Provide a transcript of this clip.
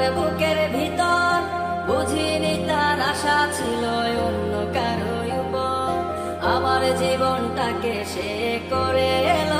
আমার বুকের ভিতর বুঝিনি তার আশা ছিল অন্য কারও আমার জীবনটাকে সে করে এলো।